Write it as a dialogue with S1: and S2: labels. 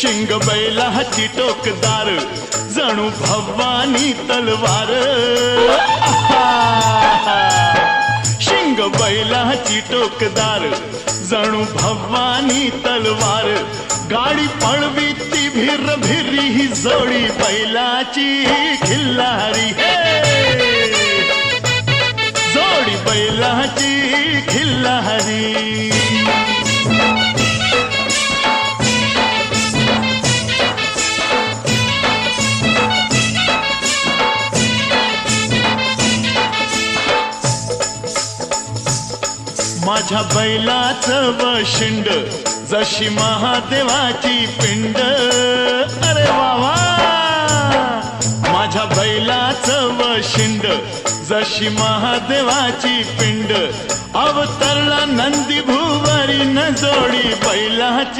S1: शिंग बैलाची टोकदार जणू भवानी तलवार. शिंग शिंग बैलाची टोकदार जणू भवानी तलवार. गाडी पळवी ती भिर भिरी ही जोडी बैलाची खिल्लारी. जोडी बैलाची खिल्लारी. माझ्या बैलाचं वशिंड जशी महादेवाची पिंड. अरे वा माझ्या बैलाचं वशिंड जशी महादेवाची पिंड. अवतरला नंदी भुवरी न जोडी बैलाची